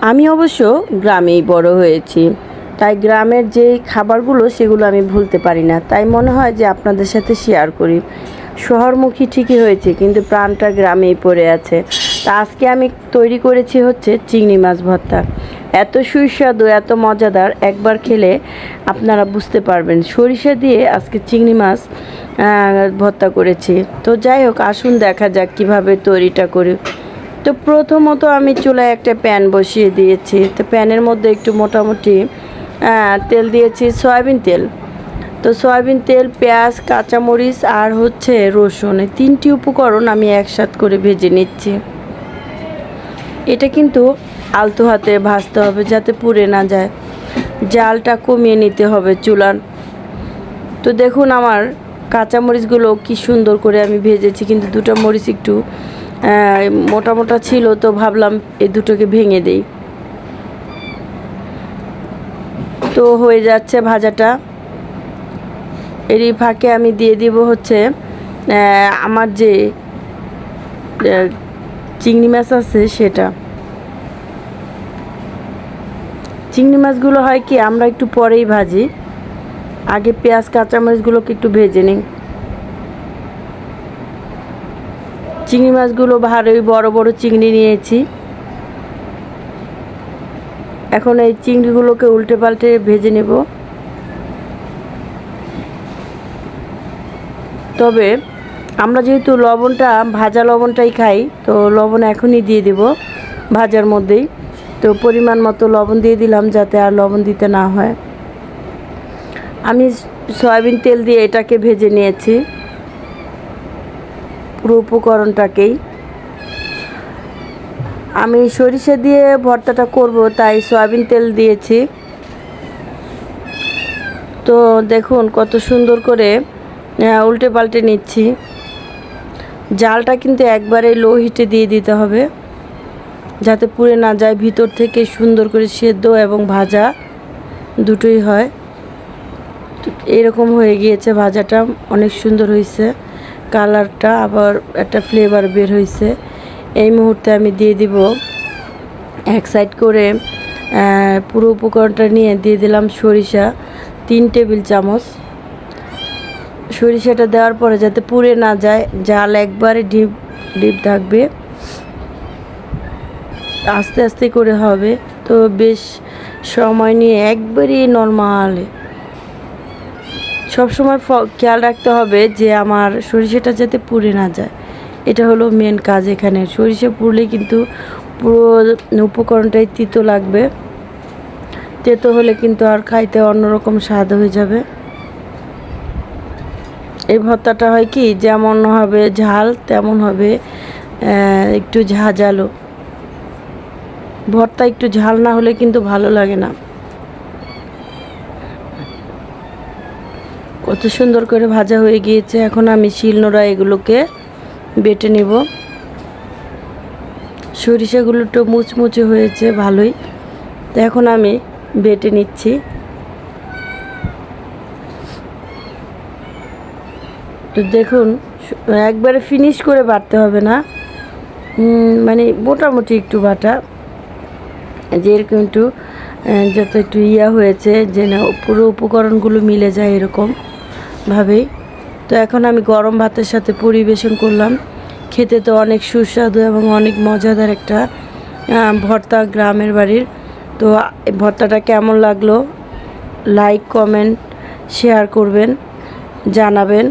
আমি অবশ্য গ্রামেই বড় হয়েছি। তাই গ্রামের যে খাবারগুলো সেগুলো আমি ভুলতে পারি না। তাই মনে হয় যে আপনাদের সাথে শেয়ার করি। শহরমুখী ঠিকই হয়েছে, কিন্তু প্রাণটা গ্রামেই পড়ে আছে। তা আজকে আমি তৈরি করেছি হচ্ছে চিংড়ি মাছ ভর্তা। এত সুস্বাদু, এত মজাদার, একবার খেলে আপনারা বুঝতে পারবেন। সরিষা দিয়ে আজকে চিংড়ি মাছ ভর্তা করেছি। তো যাই হোক, আসুন দেখা যাক কীভাবে তৈরিটা করি। তো প্রথমত আমি চুলায় একটা প্যান বসিয়ে দিয়েছি। তো প্যানের মধ্যে একটু মোটামুটি তেল দিয়েছি, সয়াবিন তেল। তো সয়াবিন তেল, পেঁয়াজ, কাঁচামরিচ আর হচ্ছে রসুন। এই তিনটি উপকরণ আমি একসাথ করে ভেজে নিচ্ছি। এটা কিন্তু আলতো হাতে ভাজতে হবে যাতে পুড়ে না যায়। জালটা কমিয়ে নিতে হবে চুলার। তো দেখুন আমার কাঁচামরিচগুলো কি সুন্দর করে আমি ভেজেছি, কিন্তু দুটো মরিচ একটু মোটা মোটা ছিল তো ভাবলাম এই দুটোকে ভেঙে দেই। তো হয়ে যাচ্ছে ভাজাটা। এরই ফাঁকে আমি দিয়ে দিব হচ্ছে আমার যে চিংড়ি মাছ আছে সেটা। চিংড়ি মাছগুলো হয় কি, আমরা একটু পরেই ভাজি। আগে পেঁয়াজ, কাঁচামরিচগুলোকে একটু ভেজে নিই। চিংড়ি মাছগুলো ভালোই বড় বড় চিংড়ি নিয়েছি। এখন এই চিংড়িগুলোকে উল্টে পাল্টে ভেজে নেব। তবে আমরা যেহেতু লবণটা, ভাজা লবণটাই খাই, তো লবণ এখনই দিয়ে দেব ভাজার মধ্যেই। তো পরিমাণ মতো লবণ দিয়ে দিলাম যাতে আর লবণ দিতে না হয়। আমি সয়াবিন তেল দিয়ে এটাকে ভেজে নিয়েছি। পুরো উপকরণটাকেই। আমি সরিষা দিয়ে ভর্তাটা করব, তাই সয়াবিন তেল দিয়েছি। তো দেখুন কত সুন্দর করে উল্টে পাল্টে নিচ্ছি। জালটা কিন্তু একবারে লো হিটে দিয়ে দিতে হবে, যাতে পুড়ে না যায়, ভিতর থেকে সুন্দর করে সেদ্ধ এবং ভাজা দুটোই হয়। এরকম হয়ে গিয়েছে ভাজাটা, অনেক সুন্দর হয়েছে। কালারটা আবার একটা ফ্লেভার বের হয়েছে এই মুহূর্তে আমি দিয়ে দিব এক সাইড করে পুরো উপকরণটা নিয়ে দিয়ে দিলাম সরিষা, তিন টেবিল চামচ। সরিষাটা দেওয়ার পরে যাতে পুড়ে না যায়, জাল একবারে ডিপ ডিপ থাকবে। আস্তে আস্তে করে হবে। তো বেশ সময় নিয়ে একবারই নর্মালে সবসময় খেয়াল রাখতে হবে যে আমার সরিষাটা যাতে পুড়ে না যায়। এটা হলো মেন কাজ এখানে। সরিষা পুড়লে কিন্তু পুরো উপকরণটাই তিতো লাগবে। তেতো হলে কিন্তু আর খাইতে অন্যরকম স্বাদ হয়ে যাবে। এই ভর্তাটা হয় কি, যেমন হবে ঝাল, তেমন হবে একটু ঝাঁঝালো। ভর্তা একটু ঝাল না হলে কিন্তু ভালো লাগে না। কত সুন্দর করে ভাজা হয়ে গিয়েছে। এখন আমি শিলনোড়া এগুলোকে বেটে নেব। সরিষাগুলো একটু মুচমুচে হয়েছে ভালোই। তো এখন আমি বেটে নিচ্ছি। তো দেখুন, একবারে ফিনিশ করে বাটতে হবে না। মানে মোটামুটি একটু বাটা। যে এরকম একটু যত একটু ইয়া হয়েছে যে না পুরো উপকরণগুলো মিলে যায় এরকম। ভাবেই। তো এখন আমি গরম ভাতের সাথে পরিবেশন করলাম। খেতে তো অনেক সুস্বাদু এবং অনেক মজাদার একটা ভর্তা গ্রামের বাড়ির। তো ভর্তাটা কেমন লাগল? লাইক কমেন্ট শেয়ার করবেন, জানাবেন।